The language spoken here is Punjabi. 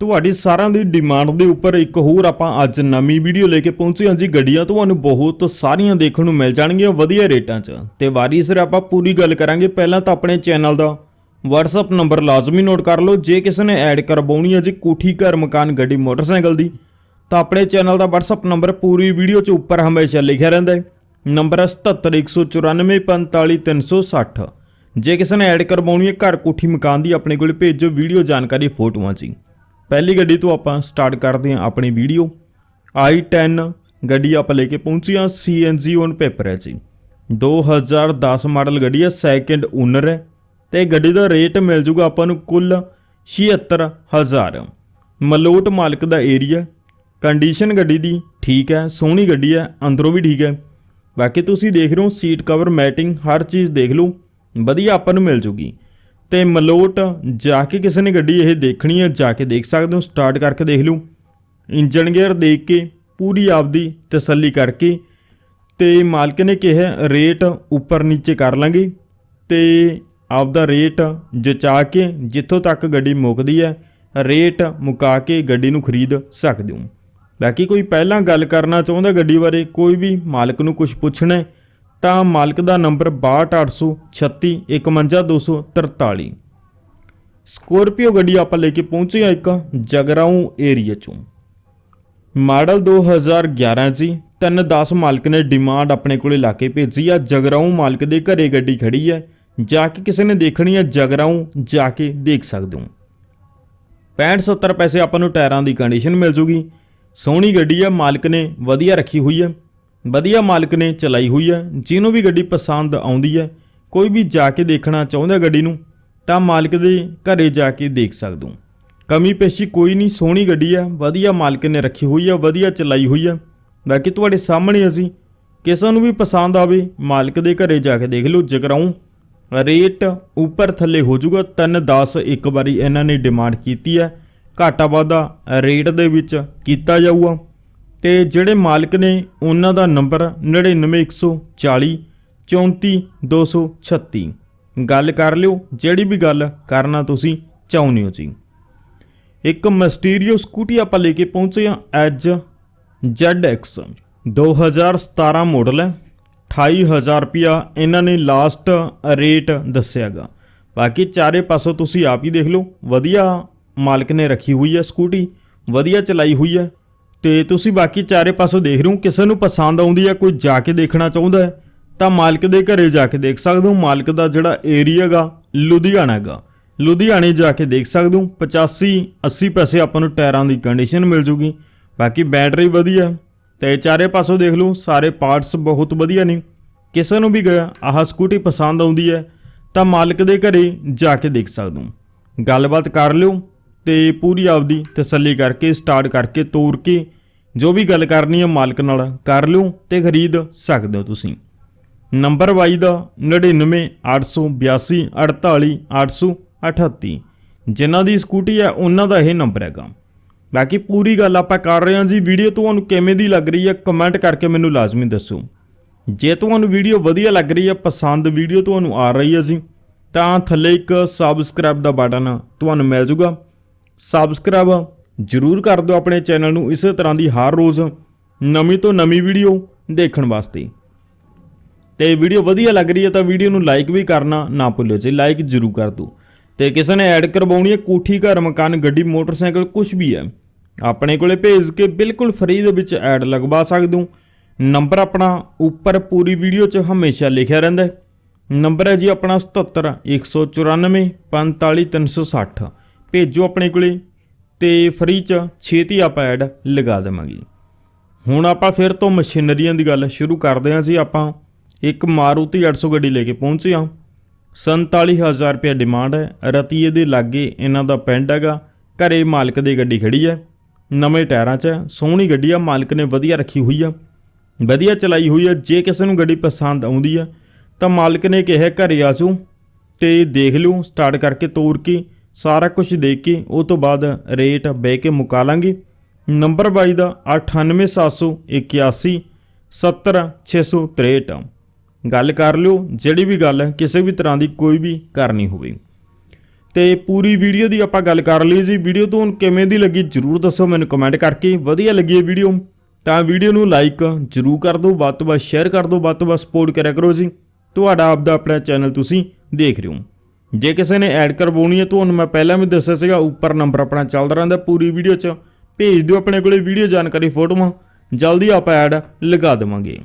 ਤੁਹਾਡੀ ਸਾਰਿਆਂ ਦੀ ਡਿਮਾਂਡ ਦੇ ਉੱਪਰ ਇੱਕ ਹੋਰ ਆਪਾਂ ਅੱਜ ਨਵੀਂ ਵੀਡੀਓ ਲੈ ਕੇ ਪਹੁੰਚੇ ਹਾਂ ਜੀ। ਗੱਡੀਆਂ ਤੁਹਾਨੂੰ ਬਹੁਤ ਸਾਰੀਆਂ ਦੇਖਣ ਨੂੰ ਮਿਲ ਜਾਣਗੀਆਂ ਵਧੀਆ ਰੇਟਾਂ 'ਚ। ਤੇ ਵਾਰੀ ਸਿਰ ਆਪਾਂ ਪੂਰੀ ਗੱਲ ਕਰਾਂਗੇ। ਪਹਿਲਾਂ ਤਾਂ ਆਪਣੇ ਚੈਨਲ ਦਾ WhatsApp ਨੰਬਰ ਲਾਜ਼ਮੀ ਨੋਟ ਕਰ ਲਓ। ਜੇ ਕਿਸੇ ਨੇ ਐਡ ਕਰਵਾਉਣੀ ਹੈ ਜੀ ਕੋਠੀ ਘਰ ਮਕਾਨ ਗੱਡੀ ਮੋਟਰਸਾਈਕਲ ਦੀ, ਤਾਂ ਆਪਣੇ ਚੈਨਲ ਦਾ WhatsApp ਨੰਬਰ ਪੂਰੀ ਵੀਡੀਓ 'ਚ ਉੱਪਰ ਹਮੇਸ਼ਾ ਲਿਖਿਆ ਰਹਿੰਦਾ ਹੈ। ਨੰਬਰ ਹੈ 7714945360 ਜੇ ਕਿਸੇ ਨੇ ਐਡ ਕਰਵਾਉਣੀ ਹੈ ਘਰ ਕੋਠੀ ਮਕਾਨ ਦੀ, ਆਪਣੇ ਕੋਲ ਭੇਜੋ। ਵੀਡੀਓ ਜਾਣਕਾਰੀ, ਫੋਟੋਆਂ 'ਚ ਹੀ। ਪਹਿਲੀ ਗੱਡੀ ਤੋਂ ਆਪਾਂ ਸਟਾਰਟ ਕਰਦੇ ਹਾਂ ਆਪਣੀ ਵੀਡੀਓ i10 ਗੱਡੀ ਆਪਾਂ ਲੈ ਕੇ ਪਹੁੰਚੇ ਹਾਂ CNG ਔਨ ਪੇਪਰ ਹੈ ਜੀ। 2010 ਮਾਡਲ ਗੱਡੀ ਹੈ ਸੈਕਿੰਡ ਓਨਰ ਹੈ। ਤੇ ਗੱਡੀ ਦਾ ਰੇਟ ਮਿਲ ਜੂਗਾ ਆਪਾਂ ਨੂੰ ਕੁੱਲ 76000 ਮਲੋਟ ਮਾਲਕ ਦਾ ਏਰੀਆ ਕੰਡੀਸ਼ਨ ਗੱਡੀ ਦੀ ਠੀਕ ਹੈ, ਸੋਹਣੀ ਗੱਡੀ ਹੈ, ਅੰਦਰੋਂ ਵੀ ਠੀਕ ਹੈ। ਬਾਕੀ ਤੁਸੀਂ ਦੇਖ ਰਹੇ ਹੋ ਸੀਟ ਕਵਰ ਮੈਟਿੰਗ ਹਰ ਚੀਜ਼ ਦੇਖ ਲਓ। ਵਧੀਆ ਆਪਾਂ ਨੂੰ ਮਿਲ ਜੂਗੀ। ਤੇ ਮਲੋਟ ਜਾ ਕੇ ਕਿਸੇ ਨੇ ਗੱਡੀ ਇਹ ਦੇਖਣੀ ਹੈ ਜਾ ਕੇ ਦੇਖ ਸਕਦੇ ਹੋ ਸਟਾਰਟ ਕਰਕੇ ਦੇਖ ਲਓ। ਇੰਜਨ ਗੇਅਰ ਦੇਖ ਕੇ ਪੂਰੀ ਆਪਦੀ ਤਸੱਲੀ ਕਰਕੇ ਤੇ ਮਾਲਕ ਨੇ ਕਿਹਾ ਰੇਟ ਉੱਪਰ ਨੀਚੇ ਕਰ ਲਾਂਗੇ ਤੇ ਆਪਦਾ ਰੇਟ ਜਚਾ ਕੇ ਜਿੱਥੋਂ ਤੱਕ ਗੱਡੀ ਮੁੱਕਦੀ ਹੈ ਰੇਟ ਮੁਕਾ ਕੇ ਗੱਡੀ ਨੂੰ ਖਰੀਦ ਸਕਦੇ ਹੋ। ਬਾਕੀ ਕੋਈ ਪਹਿਲਾਂ ਗੱਲ ਕਰਨਾ ਚਾਹੁੰਦਾ ਗੱਡੀ ਬਾਰੇ ਕੋਈ ਵੀ ਮਾਲਕ ਨੂੰ ਕੁਝ ਪੁੱਛਣਾ ਹੈ, ਤਾਂ ਮਾਲਕ ਦਾ ਨੰਬਰ 6286 51243 ਸਕੋਰਪੀਓ ਗੱਡੀ ਆਪਾਂ ਲੈ ਕੇ ਪਹੁੰਚੇ ਆ ਇੱਕ ਜਗਰਾਉਂ ਏਰੀਆ ਚੋਂ। ਮਾਡਲ 2011 ਜੀ 310 ਮਾਲਕ ਨੇ ਡਿਮਾਂਡ ਆਪਣੇ ਕੋਲੇ ਲਾ ਕੇ ਭੇਜੀ ਆ, ਜਗਰਾਉਂ ਮਾਲਕ ਦੇ ਘਰੇ ਗੱਡੀ ਖੜੀ ਹੈ ਜਾ ਕੇ ਕਿਸੇ ਨੇ ਦੇਖਣੀ ਹੈ ਜਗਰਾਉਂ ਜਾ ਕੇ ਦੇਖ ਸਕਦੇ ਹੋ। 65 70 ਪੈਸੇ ਆਪਾਂ ਨੂੰ ਟਾਇਰਾਂ ਦੀ ਕੰਡੀਸ਼ਨ ਮਿਲ ਜੂਗੀ। ਸੋਹਣੀ ਗੱਡੀ ਆ, ਮਾਲਕ ਨੇ ਵਧੀਆ ਰੱਖੀ ਹੋਈ ਹੈ ਵਧੀਆ ਮਾਲਕ ਨੇ ਚਲਾਈ ਹੋਈ ਹੈ। ਜਿਹਨੂੰ ਵੀ ਗੱਡੀ ਪਸੰਦ ਆਉਂਦੀ ਹੈ, ਕੋਈ ਵੀ ਜਾ ਕੇ ਦੇਖਣਾ ਚਾਹੁੰਦਾ ਗੱਡੀ ਨੂੰ, ਤਾਂ ਮਾਲਕ ਦੇ ਘਰੇ ਜਾ ਕੇ ਦੇਖ ਸਕਦੇ। ਕਮੀ ਪੇਸ਼ੀ ਕੋਈ ਨਹੀਂ, ਸੋਹਣੀ ਗੱਡੀ ਆ ਵਧੀਆ ਮਾਲਕ ਨੇ ਰੱਖੀ ਹੋਈ ਆ ਵਧੀਆ ਚਲਾਈ ਹੋਈ ਆ ਬਾਕੀ ਤੁਹਾਡੇ ਸਾਹਮਣੇ ਅਸੀਂ ਕਿਸੇ ਨੂੰ ਵੀ ਪਸੰਦ ਆਵੇ, ਮਾਲਕ ਦੇ ਘਰੇ ਜਾ ਕੇ ਦੇਖ ਲਓ ਜਗਰਾਉਂ ਰੇਟ ਉੱਪਰ ਥੱਲੇ ਹੋ ਜਾਊਗਾ। 310 ਇੱਕ ਵਾਰੀ ਇਹਨਾਂ ਨੇ ਡਿਮਾਂਡ ਕੀਤੀ ਹੈ। ਘਾਟਾ ਵਾਧਾ ਰੇਟ ਦੇ ਵਿੱਚ ਕੀਤਾ ਜਾਊਗਾ। ਤੇ ਜਿਹੜੇ ਮਾਲਕ ਨੇ ਉਹਨਾਂ ਦਾ ਨੰਬਰ 99140 34236 ਗੱਲ ਕਰ ਲਿਓ, ਜਿਹੜੀ ਵੀ ਗੱਲ ਕਰਨਾ ਤੁਸੀਂ ਚਾਹੁੰਦੇ ਹੋ ਜੀ। ਇੱਕ ਮਸਟੀਰੀਓ ਸਕੂਟੀ ਆਪਾਂ ਲੈ ਕੇ ਪਹੁੰਚੇ ਹਾਂ ਐਜ ZX 2017 ਮਾਡਲ ਹੈ 28000 ਰੁਪਿਆ ਇਹਨਾਂ ਨੇ ਲਾਸਟ ਰੇਟ ਦੱਸਿਆਗਾ ਬਾਕੀ ਚਾਰੇ ਪਾਸੋਂ ਤੁਸੀਂ ਆਪ ਹੀ ਦੇਖ ਲਓ, ਵਧੀਆ ਮਾਲਕ ਨੇ ਰੱਖੀ ਹੋਈ ਹੈ ਸਕੂਟੀ, ਵਧੀਆ ਚਲਾਈ ਹੋਈ ਹੈ। ਤੇ ਤੁਸੀਂ ਬਾਕੀ ਚਾਰੇ ਪਾਸੋਂ ਦੇਖ ਰਹੇ ਹੋ, ਕਿਸੇ ਨੂੰ ਪਸੰਦ ਆਉਂਦੀ ਹੈ ਕੋਈ ਜਾ ਕੇ ਦੇਖਣਾ ਚਾਹੁੰਦਾ ਹੈ, ਤਾਂ ਮਾਲਕ ਦੇ ਘਰੇ ਜਾ ਕੇ ਦੇਖ ਸਕਦੇ ਹੋ। ਮਾਲਕ ਦਾ ਜਿਹੜਾ ਏਰੀਆ ਗਾ ਲੁਧਿਆਣਾ ਹੈਗਾ। ਲੁਧਿਆਣੇ ਜਾ ਕੇ ਦੇਖ ਸਕਦੇ ਹੋ। 85 80 ਪੈਸੇ ਆਪਾਂ ਨੂੰ ਟਾਇਰਾਂ ਦੀ ਕੰਡੀਸ਼ਨ ਮਿਲ ਜੂਗੀ। ਬਾਕੀ ਬੈਟਰੀ ਵਧੀਆ ਤੇ ਚਾਰੇ ਪਾਸੋਂ ਦੇਖ ਲਓ, ਸਾਰੇ ਪਾਰਟਸ ਬਹੁਤ ਵਧੀਆ ਨੇ। ਕਿਸੇ ਨੂੰ ਵੀ ਗਿਆ ਆਹ ਸਕੂਟੀ ਪਸੰਦ ਆਉਂਦੀ ਹੈ, ਤਾਂ ਮਾਲਕ ਦੇ ਘਰੇ ਜਾ ਕੇ ਦੇਖ ਸਕਦੇ ਹੋ। ਗੱਲਬਾਤ ਕਰ ਲਿਓ, ਤੇ ਪੂਰੀ ਆਪਦੀ ਤਸੱਲੀ ਕਰਕੇ ਸਟਾਰਟ ਕਰਕੇ ਤੋਰ ਕੇ ਜੋ ਵੀ ਗੱਲ ਕਰਨੀ ਹੈ ਮਾਲਕ ਨਾਲ ਕਰ ਲਿਓ ਤੇ ਖਰੀਦ ਸਕਦੇ ਹੋ ਤੁਸੀਂ। ਨੰਬਰ ਵਾਈ ਦਾ 99 882 48 838 ਜਿਨ੍ਹਾਂ ਦੀ ਸਕੂਟੀ ਹੈ ਉਹਨਾਂ ਦਾ ਇਹ ਨੰਬਰ ਹੈਗਾ। ਬਾਕੀ ਪੂਰੀ ਗੱਲ ਆਪਾਂ ਕਰ ਰਹੇ ਹਾਂ ਜੀ। ਵੀਡੀਓ ਤੁਹਾਨੂੰ ਕਿਵੇਂ ਦੀ ਲੱਗ ਰਹੀ ਹੈ ਕਮੈਂਟ ਕਰਕੇ ਮੈਨੂੰ ਲਾਜ਼ਮੀ ਦੱਸੋ। ਜੇ ਤੁਹਾਨੂੰ ਵੀਡੀਓ ਵਧੀਆ ਲੱਗ ਰਹੀ ਹੈ ਪਸੰਦ ਵੀਡੀਓ ਤੁਹਾਨੂੰ ਆ ਰਹੀ ਹੈ ਜੀ, ਤਾਂ ਥੱਲੇ ਇੱਕ ਸਬਸਕ੍ਰਾਈਬ ਦਾ ਬਟਨ ਤੁਹਾਨੂੰ ਮਿਲ ਜੂਗਾ। ਸਬਸਕ੍ਰਾਈਬ ਜਰੂਰ ਕਰ ਦਿਓ ਆਪਣੇ ਚੈਨਲ ਨੂੰ ਇਸੇ ਤਰ੍ਹਾਂ ਦੀ ਹਰ ਰੋਜ਼ ਨਵੀਂ ਤੋਂ ਨਵੀਂ ਵੀਡੀਓ ਦੇਖਣ ਵਾਸਤੇ। ਤੇ ਵੀਡੀਓ ਵਧੀਆ ਲੱਗ ਰਹੀ ਹੈ ਤਾਂ ਵੀਡੀਓ ਨੂੰ ਲਾਈਕ ਵੀ ਕਰਨਾ ਨਾ ਭੁੱਲਿਓ ਜੀ। ਲਾਈਕ ਜ਼ਰੂਰ ਕਰ ਦਿਓ। ਤੇ ਕਿਸੇ ਨੇ ਐਡ ਕਰਵਾਉਣੀ ਹੈ ਕੋਠੀ, ਘਰ, ਮਕਾਨ, ਗੱਡੀ, ਮੋਟਰਸਾਈਕਲ ਕੁਝ ਵੀ ਹੈ, ਆਪਣੇ ਕੋਲੇ ਭੇਜ ਕੇ ਬਿਲਕੁਲ ਫ੍ਰੀ ਦੇ ਵਿੱਚ ਐਡ ਲਗਵਾ ਸਕਦੇ ਹੋ। ਨੰਬਰ ਆਪਣਾ ਉੱਪਰ ਪੂਰੀ ਵੀਡੀਓ 'ਚ ਹਮੇਸ਼ਾ ਲਿਖਿਆ ਰਹਿੰਦਾ ਹੈ। ਨੰਬਰ ਹੈ ਜੀ ਆਪਣਾ 77 194 45 360 ਭੇਜੋ ਆਪਣੇ ਕੋਲੇ ਤੇ ਫ੍ਰੀ 'ਚ ਛੇਤੀ ਆਪਾਂ ਐਡ ਲਗਾ ਦੇਵਾਂਗੇ। ਹੁਣ ਆਪਾਂ ਫਿਰ ਤੋਂ ਮਸ਼ੀਨਰੀਆਂ ਦੀ ਗੱਲ ਸ਼ੁਰੂ ਕਰਦੇ ਹਾਂ ਜੀ ਆਪਾਂ। ਇੱਕ ਮਾਰੂਤੀ 800 ਗੱਡੀ ਲੈ ਕੇ ਪਹੁੰਚੇ ਹਾਂ। 47000 ਰੁਪਏ ਡਿਮਾਂਡ ਹੈ। ਰਤੀਏ ਦੇ ਲਾਗੇ ਇਹਨਾਂ ਦਾ ਪਿੰਡ ਹੈਗਾ। ਘਰੇ ਮਾਲਕ ਦੀ ਗੱਡੀ ਖੜੀ ਹੈ। ਨਵੇਂ ਟਾਇਰਾਂ 'ਚ ਹੈ। ਸੋਹਣੀ ਗੱਡੀ ਆ। ਮਾਲਕ ਨੇ ਵਧੀਆ ਰੱਖੀ ਹੋਈ ਆ। ਵਧੀਆ ਚਲਾਈ ਹੋਈ ਆ। ਜੇ ਕਿਸੇ ਨੂੰ ਗੱਡੀ ਪਸੰਦ ਆਉਂਦੀ ਆ ਤਾਂ ਮਾਲਕ ਨੇ ਕਿਹਾ ਘਰੇ ਆ ਜਾਓ ਤੇ ਦੇਖ ਲਿਓ। ਸਟਾਰਟ ਕਰਕੇ ਤੋਰ ਕੇ ਸਾਰਾ ਕੁਝ ਦੇਖ ਕੇ ਉਹ ਤੋਂ ਬਾਅਦ ਰੇਟ ਬਹਿ ਕੇ ਮੁਕਾ ਲਾਂਗੇ। ਨੰਬਰ 22 ਦਾ 98781 70663 ਗੱਲ ਕਰ ਲਿਓ, ਜਿਹੜੀ ਵੀ ਗੱਲ ਕਿਸੇ ਵੀ ਤਰ੍ਹਾਂ ਦੀ ਕੋਈ ਵੀ ਕਰਨੀ ਹੋਵੇ। ਤੇ ਪੂਰੀ ਵੀਡੀਓ ਦੀ ਆਪਾਂ ਗੱਲ ਕਰ ਲਈ ਜੀ। ਵੀਡੀਓ ਤੁਹਾਨੂੰ ਕਿਵੇਂ ਦੀ ਲੱਗੀ ਜਰੂਰ ਦੱਸੋ ਮੈਨੂੰ ਕਮੈਂਟ ਕਰਕੇ। ਵਧੀਆ ਲੱਗੀ ਇਹ ਵੀਡੀਓ, ਤਾਂ ਵੀਡੀਓ ਨੂੰ ਲਾਈਕ ਜਰੂਰ ਕਰ ਦਿਓ, ਵੱਧ ਤੋਂ ਵੱਧ ਸ਼ੇਅਰ ਕਰ ਦਿਓ, ਵੱਧ ਤੋਂ ਵੱਧ ਸਪੋਰਟ ਕਰਿਆ ਕਰੋ ਜੀ। ਤੁਹਾਡਾ ਆਪਦਾ ਆਪਣਾ ਚੈਨਲ ਤੁਸੀਂ ਦੇਖ ਰਹੇ ਹੋ। ਜੇ ਕਿਸੇ ਨੇ ਐਡ ਕਰਵਾਉਣੀ ਹੈ ਤੁਹਾਨੂੰ ਮੈਂ ਪਹਿਲਾਂ ਵੀ ਦੱਸਿਆ ਸੀਗਾ, ਉੱਪਰ ਨੰਬਰ ਆਪਣਾ ਚੱਲਦਾ ਰਹਿੰਦਾ ਪੂਰੀ ਵੀਡੀਓ 'ਚ। ਭੇਜ ਦਿਓ ਆਪਣੇ ਕੋਲੇ ਵੀਡੀਓ ਜਾਣਕਾਰੀ, ਫੋਟੋਆਂ। ਜਲਦੀ ਆਪਾਂ ਐਡ ਲਗਾ ਦੇਵਾਂਗੇ।